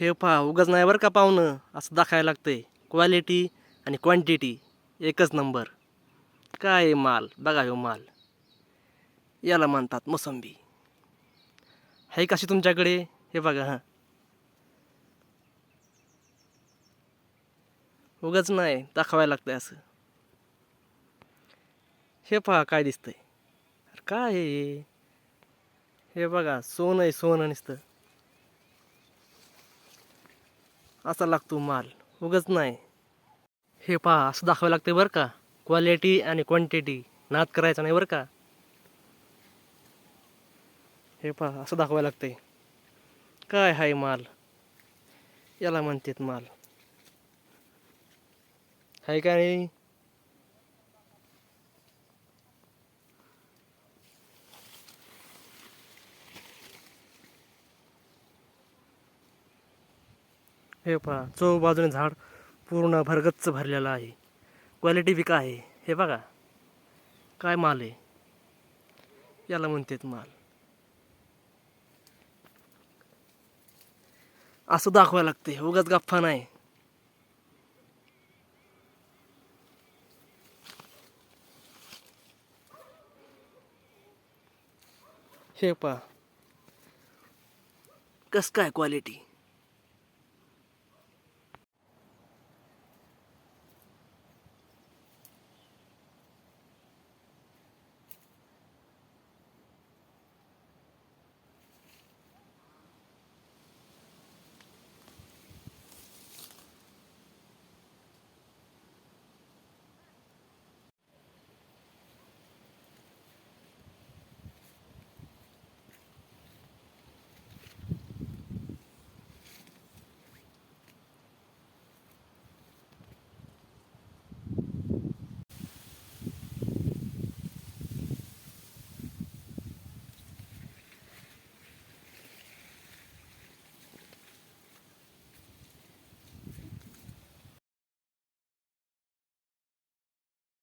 हे पहा उगाच नाही बरं का पाहुणं? असं दाखायला लागतंय. क्वालिटी आणि क्वांटिटी एकच नंबर काय आहे माल? बघा हो माल. याला म्हणतात मोसंबी. आहे कशी तुमच्याकडे? हे बघा हां. उगाच नाही दाखवायला लागतंय असं. हे पहा काय दिसतंय. काय हे? बघा सोनं आहे सोनं दिसतं असा लागतो माल. उगच नाही. हे पहा असं दाखवावं लागते बरं का. क्वालिटी आणि क्वांटिटी नाद करायचा नाही बरं का. हे पहा असं दाखवायला लागते काय हाय माल? याला म्हणतात माल. हाय का नाही? हे पहा चौ बाजूने झाड पूर्ण भरगच्च भरलेलं आहे. क्वालिटी बी काय आहे? हे बघा. काय माल आहे? याला म्हणतात माल. असं दाखवायला लागते उगाच गप्पा नाही. हे पहा. कस काय क्वालिटी